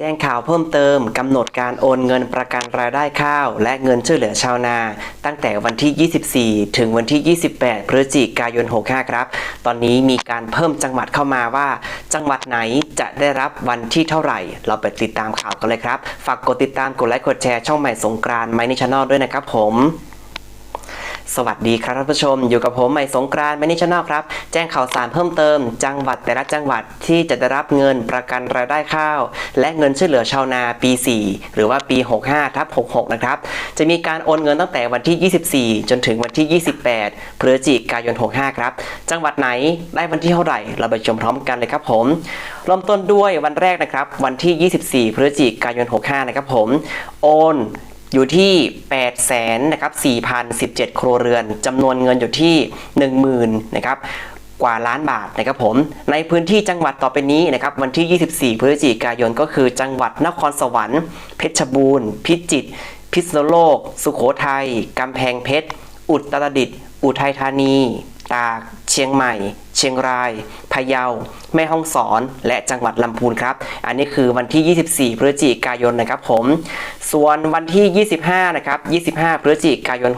แจ้งข่าวเพิ่มเติมกำหนดการโอนเงินประกันรายได้ข้าว และเงินช่วยเหลือชาวนา ตั้งแต่วันที่ 24 ถึงวันที่ 28 พฤศจิกายน 65 ครับ ตอนนี้มีการเพิ่มจังหวัดเข้ามาว่า จังหวัดไหนจะได้รับวันที่เท่าไหร่ เราไปติดตามข่าวกันเลยครับ ฝากกดติดตามกดไลค์กดแชร์ช่องใหม่สงกรานไมนิชแนลด้วยนะครับผม สวัสดีครับท่านผู้ชม อยู่กับผมใหม่สงกรานต์แมนิชแนลครับ แจ้งข่าวสารเพิ่มเติม จังหวัดแต่ละจังหวัดที่จะได้รับเงินประกันรายได้ข้าว และเงินช่วยเหลือชาวนาปี 4 หรือว่าปี 65ทับ66 นะครับ จะมีการโอนเงินตั้งแต่วันที่ 24 จนถึงวันที่ 28พฤศจิกายน 65 ครับ จังหวัดไหนได้วันที่เท่าไหร่ เราไปชมพร้อมกันเลยครับผมเริ่มต้นด้วยวันแรกนะครับ วันที่ 24พฤศจิกายน 65 นะครับผม โอน อยู่ที่8 0 0 0นะครับ4,017 ครัวเรือนจำนวนเงินอยู่ที่ 10,000นะครับกว่าล้านบาทนะครับผมในพื้นที่จังหวัดต่อไปนี้นะครับวันที่ 24 พฤศจิกายนก็คือจังหวัดนครสวรรค์ เพชรบูรณ์ พิจิตรพิษณุโลก สุโขทัยกำแพงเพชร อุตรดิตถ์อุทัยธานี ตาก ชียงใหม่ เชียงราย พะเยา แม่ฮ่องสอน และจังหวัดลำพูนครับ อันนี้คือวันที่ 24 พฤศจิกายนนะครับผม ส่วนวันที่ 25 นะครับ 25 พฤศจิกายน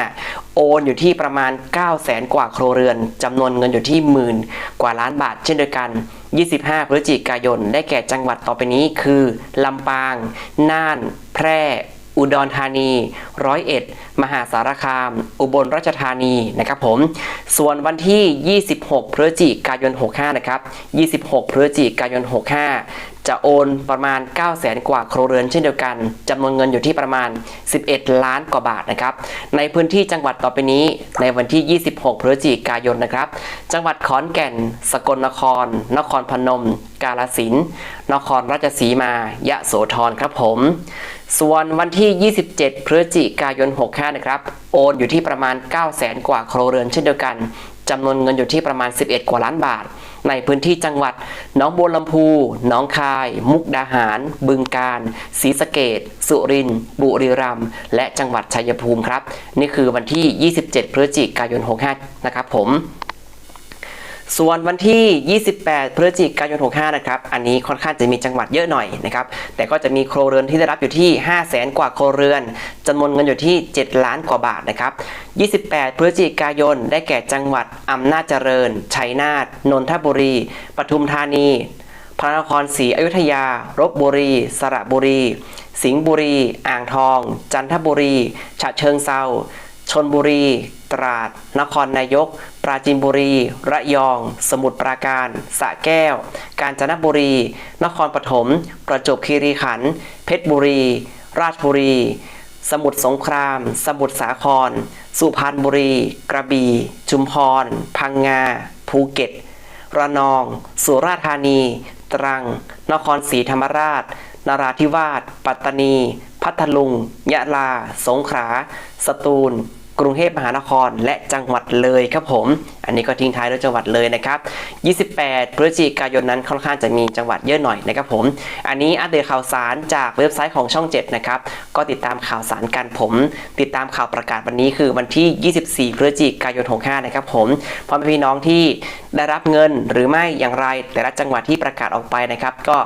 65 โอนอยู่ที่ประมาณ 9 0 0แสนกว่าครัวเรือนจำนวนเงินอยู่ที่หมื่นกว่าล้านบาท เช่นเดียวกัน 25 พฤศจิกายน ได้แก่จังหวัดต่อไปนี้คือ ลำปาง น่าน แพร่ อุดรธานีร้อยเอ็ดมหาสารคาม อุบลราชธานีนะครับผม ส่วนวันที่ 26 พฤศจิกายน 65 นะครับ 26 พฤศจิกายน 65จะโอนประมาณ 9 0 0แสนกว่าครัวเรือนเช่นเดียวกันจำนวนเงินอยู่ที่ประมาณ 11 ล้านกว่าบาทนะครับ ในพื้นที่จังหวัดต่อไปนี้ในวันที่ 26 พฤศจิกายนนะครับ จังหวัดขอนแก่น สกลนคร นครพนม กาฬสินนครราชสีมา ยะโสธรครับผม ส่วนวันที่ 27 พฤศจิกายน 65 นะครับ โอนอยู่ที่ประมาณ 9 0 0แสนกว่าครัวเรือนเช่นเดียวกัน จำนวนเงินอยู่ที่ประมาณ 11 กว่าล้านบาท ในพื้นที่จังหวัดหนองบัวลำพูหนองคาย มุกดาหาร บึงกาฬศรีสะเกดสุรินทร์บุรีรัมย์และจังหวัดชัยภูมิครับ นี่คือวันที่ 27 พฤศจิกายน 65 นะครับผม ส่วนวันที่ 28 พฤศจิกายน 65 นะครับ อันนี้ค่อนข้างจะมีจังหวัดเยอะหน่อยนะครับ แต่ก็จะมีโครเรือนที่ได้รับอยู่ที่ 5 0 0แสนกว่าโครเรือนจำนวนเงินอยู่ที่ 7 ล้านกว่าบาทนะครับ 28 พฤศจิกายน ได้แก่จังหวัดอำนาจเจริญ ชัยนาท นนทบุรี ปทุมธานี พระนครศรีอยุธยาลบบุรี สระบุรี สิงห์บุรี อ่างทอง จันทบุรี ฉะเชิงเซาชนบุรี ตราด นครนายก ปราจีนบุรี ระยอง สมุทรปราการสระแก้ว กาญจนบุรี นครปฐม ประจวบคีรีขันธ์ เพชรบุรี ราชบุรี สมุทรสงคราม สมุทรสาคร สุพรรณบุรี กระบี่ ชุมพร พังงา ภูเก็ต ระนอง สุราษฎร์ธานี ตรัง นครศรีธรรมราช นราธิวาส ปัตตานี พัทลุง ยะลา สงขลา สตูล กรุงเทพมหานครและจังหวัดเลยครับผม อันนี้ก็ทิ้งท้ายด้วยจังหวัดเลยนะครับ 28 พฤศจิกายนนั้นค่อนข้างจะมีจังหวัดเยอะหน่อยนะครับผม อันนี้อัปเดตข่าวสารจากเว็บไซต์ของช่อง 7 นะครับ ก็ติดตามข่าวสารกันผม ติดตามข่าวประกาศวันนี้คือวันที่ 24 พฤศจิกายน 65 นะครับผมพ่อแม่พี่น้องที่ได้รับเงินหรือไม่อย่างไรแต่ละจังหวัดที่ประกาศออกไปนะครับ ก็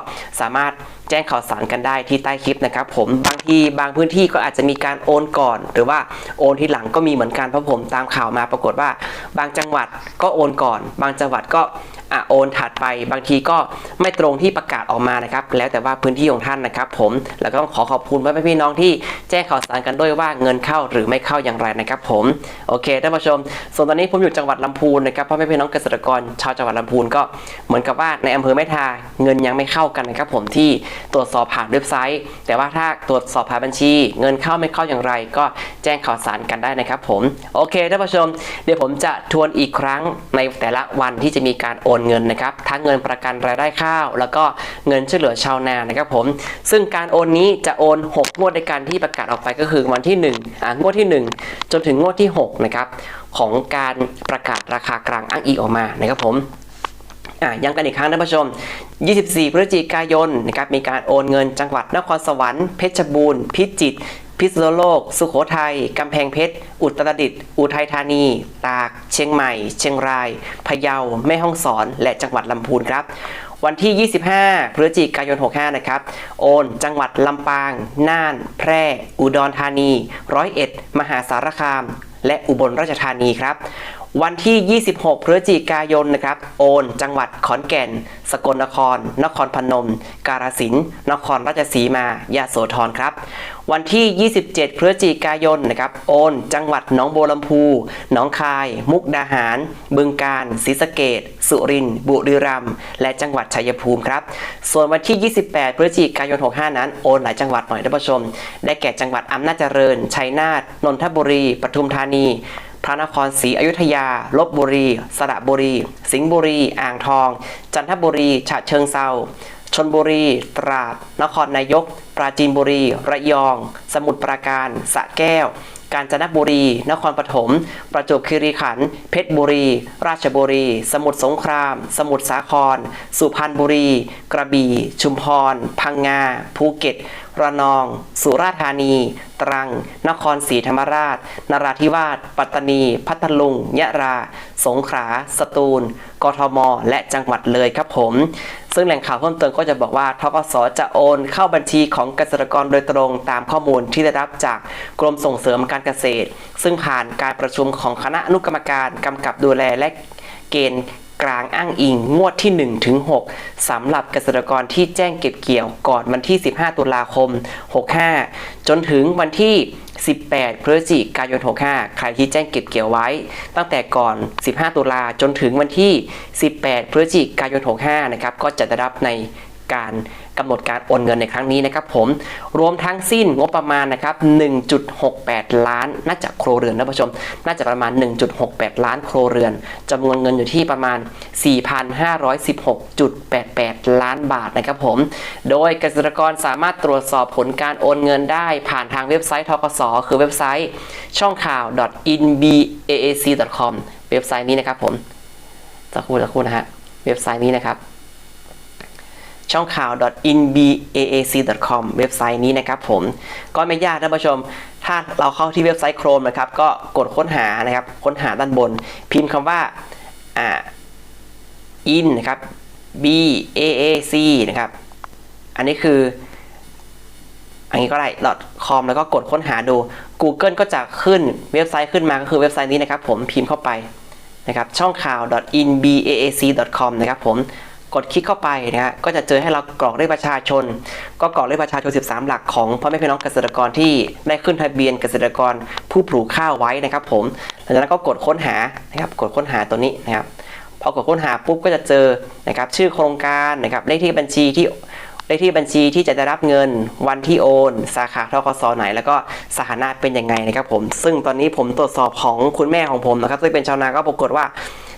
สามารถแจ้งข่าวสารกันได้ที่ใต้คลิปนะครับผมบางทีบางพื้นที่ก็อาจจะมีการโอนก่อน หรือว่าโอนทีหลังก็มีเหมือนกันเพราะผมตามข่าวมาปรากฏว่า บางจังหวัดก็โอนก่อน บางจังหวัดก็ อะโอนถัดไปบางทีก็ไม่ตรงที่ประกาศออกมานะครับ แล้วแต่ว่าพื้นที่ของท่านนะครับ ผมแล้วก็ต้องขอขอบคุณพ่อพี่น้องที่แจ้งข่าวสารกันด้วยว่าเงินเข้าหรือไม่เข้าอย่างไรนะครับ ผมโอเคท่านผู้ชม ส่วนตอนนี้ผมอยู่จังหวัดลำพูนนะครับพ่อแม่พี่น้องเกษตรกรชาวจังหวัดลำพูนก็เหมือนกับว่าในอำเภอแม่ทาเงินยังไม่เข้ากันนะครับ ผมที่ตรวจสอบผ่านเว็บไซต์ แต่ว่าถ้าตรวจสอบผ่านบัญชี เงินเข้าไม่เข้าอย่างไร ก็แจ้งข่าวสารกันได้นะครับ ผมโอเคท่านผู้ชม เดี๋ยวผมจะทวนอีกครั้งในแต่ละวันที่จะมีการโอนนเงินนะครับทั้งเงินประกันรายได้ข้าว แล้วก็เงินช่วยเหลือชาวนานะครับผมซึ่งการโอนนี้จะโอน 6 งวดในการที่ประกาศออกไปก็คือวันที่1อ่างวดที่ 1 จนถึงงวดที่6นะครับของการประกาศราคากลางอ้างอิงออกมานะครับผมอะย้ำกันอีกครั้งท่านผู้ชม 24 พฤศจิกายนนะครับมีการโอนเงินจังหวัดนครสวรรค์เพชรบูรณ์ พิจิตร พิษณุโลก สุโขทัย กำแพงเพชร อุตรดิตถ์อุทัยธานี ตาก เชียงใหม่ เชียงราย พะเยา แม่ฮ่องสอน และจังหวัดลำพูนครับ วันที่ 25 พฤศจิกายน 65 นะครับ โอน จังหวัดลำปาง น่าน แพร่ อุดรธานี ร้อยเอ็ด มหาสารคาม และอุบลราชธานีครับ วันที่ 26 พฤศจิกายนนะครับ โอน จังหวัดขอนแก่น สกลนคร นครพนม กาฬสินธุ์นครราชสีมายะโสธรครับ วันที่ 27 พฤศจิกายนนะครับ โอน จังหวัดหนองบัวลำพู หนองคาย มุกดาหาร บึงกาฬ ศรีสะเกษสุรินทร์ บุรีรัมย์ และจังหวัดชัยภูมิครับ ส่วนวันที่ 28 พฤศจิกายน 65 นั้น โอนหลายจังหวัดหน่อยท่านผู้ชม ได้แก่จังหวัดอำนาจเจริญ ชัยนาท นนทบุรี ปทุมธานี พระนครศรีอยุธยา ลบบุรี สระบุรี สิงห์บุรี อ่างทอง จันทบุรีฉะเชิงเซาชนบุรี ตราด นครนายก ปราจีนบุรี ระยอง สมุทรปราการสระแก้ว กาญจนบุรี นครปฐม ประจวบคีรีขันธ์ เพชรบุรี ราชบุรี สมุทรสงคราม สมุทรสาคร สุพรรณบุรี กระบี่ ชุมพร พังงา ภูเก็ต ระนอง สุราษฎร์ธานี ตรัง นครศรีธรรมราช นราธิวาส ปัตตานี พัทลุง ยะรา สงขลา สตูล กทม และจังหวัดเลยครับผม ซึ่งแหล่งข่าวเพิ่มเติมก็จะบอกว่าทกสจะโอนเข้าบัญชีของเกษตรกรโดยตรงตามข้อมูลที่ได้รับจากกรมส่งเสริมการเกษตร ซึ่งผ่านการประชุมของคณะอนุกรรมการกำกับดูแลและเกณฑ์ กลางอ้างอิงงวดที่ 1 ถึง 6สำหรับเกษตรกรที่แจ้งเก็บเกี่ยวก่อนวันที่ 15 ตุลาคม 65 จนถึงวันที่ 18 พฤศจิกายน 65 ใครที่แจ้งเก็บเกี่ยวไว้ ตั้งแต่ก่อน 15 ตุลาจนถึงวันที่ 18 พฤศจิกายน 65 นะครับ ก็จะได้รับในการ กำหนดการโอนเงินในครั้งนี้นะครับผมรวมทั้งสิ้นงบประมาณนะครับ 1.68 ล้านน่าจะโครวเรือนนะผู้ชม น่าจะประมาณ 1.68 ล้านโครวเรือนจำนวนเงินอยู่ที่ประมาณ 4,516.88 ล้านบาทนะครับผม โดยเกษตรกรสามารถตรวจสอบผลการโอนเงินได้ผ่านทางเว็บไซต์ทกสคือเว็บไซต์ช่องข่าว .inbaac.com เว็บไซต์นี้นะครับผมสักครู่สักครู่นะฮะเว็บไซต์นี้นะครับ ช่องข่าว .inbaac.com เว็บไซต์นี้นะครับผมก็ไม่ยากท่านผู้ชม ถ้าเราเข้าที่เว็บไซต์ Chrome นะครับ ก็กดค้นหานะครับ ค้นหาด้านบน พิมพ์คำว่าอ่า in นะครับ b a a c นะครับ อันนี้คือ อันนี้ก็ได้ .com แล้วก็กดค้นหาดู Google ก็จะขึ้นเว็บไซต์ขึ้นมาก็คือเว็บไซต์นี้นะครับ ผมพิมพ์เข้าไปนะครับช่องข่าว .inbaac.com นะครับผม กดคลิกเข้าไปนะฮะก็จะเจอให้เรากรอกเลขประชาชน ก็กรอกเลขประชาชน 13 หลักของพ่อแม่พี่น้องเกษตรกรที่ได้ขึ้นทะเบียนเกษตรกรผู้ปลูกข้าวไว้นะครับ ผมหลังจากนั้นก็กดค้นหานะครับกดค้นหาตัวนี้นะครับพอกดค้นหาปุ๊บก็จะเจอนะครับชื่อโครงการนะครับเลขที่บัญชีที่เลขที่บัญชีที่จะได้รับเงินวันที่โอน สาขาทกสไหน แล้วก็สถานะเป็นยังไงนะครับผม ซึ่งตอนนี้ผมตรวจสอบของคุณแม่ของผมนะครับซึ่งเป็นชาวนาก็ปรากฏว่า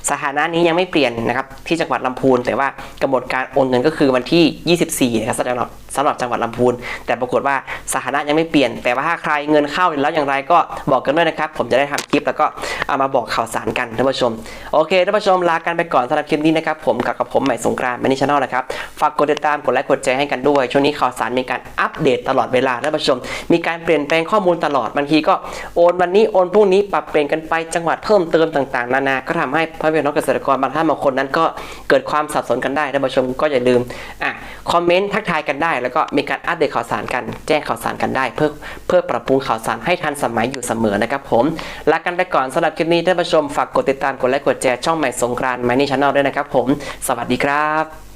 สถานะนี้ยังไม่เปลี่ยนนะครับที่จังหวัดลำพูน แต่ว่ากำหนดการโอนเงินก็คือวันที่ 24นะครับสำหรับสำหรับจังหวัดลำพูน แต่ปรากฏว่าสถานะยังไม่เปลี่ยน แต่ว่าถ้าใครเงินเข้าแล้วอย่างไรก็บอกกันด้วยนะครับ ผมจะได้ทำคลิปแล้วก็เอามาบอกข่าวสารกันท่านผู้ชม โอเคท่านผู้ชมลากันไปก่อนสำหรับคลิปนี้นะครับผมกับกับผมใหม่สงกรานต์แมนนี่ชาแนลนะครับฝากกดติดตามกดไลค์กดแชร์ให้กันด้วยช่วงนี้ข่าวสารมีการอัปเดตตลอดเวลาท่านผู้ชม มีการเปลี่ยนแปลงข้อมูลตลอดบางทีก็โอนวันนี้โอนพรุ่งนี้ปรับเปลี่ยนกันไปจังหวัดเพิ่มเติมต่างๆ นานาก็ทำให้พ่อแม่พี่น้องเกษตรกรบางท่านบางคนนั้นก็เกิดความสับสนกันได้ท่านผู้ชมก็อย่าลืมอะคอมเมนต์ทักทายกันได้ แล้วก็มีการอัปเดตข่าวสารกันแจ้งข่าวสารกันได้ เพื่อเพื่อปรับปรุงข่าวสารให้ทันสมัยอยู่เสมอนะครับผมลากันไปก่อนสำหรับคลิปนี้ท่านผู้ชมฝากกดติดตามกดไลค์กดแชร์ช่องใหม่สงกรานต์ไมนี่ชาแนลด้วยนะครับผม สวัสดีครับ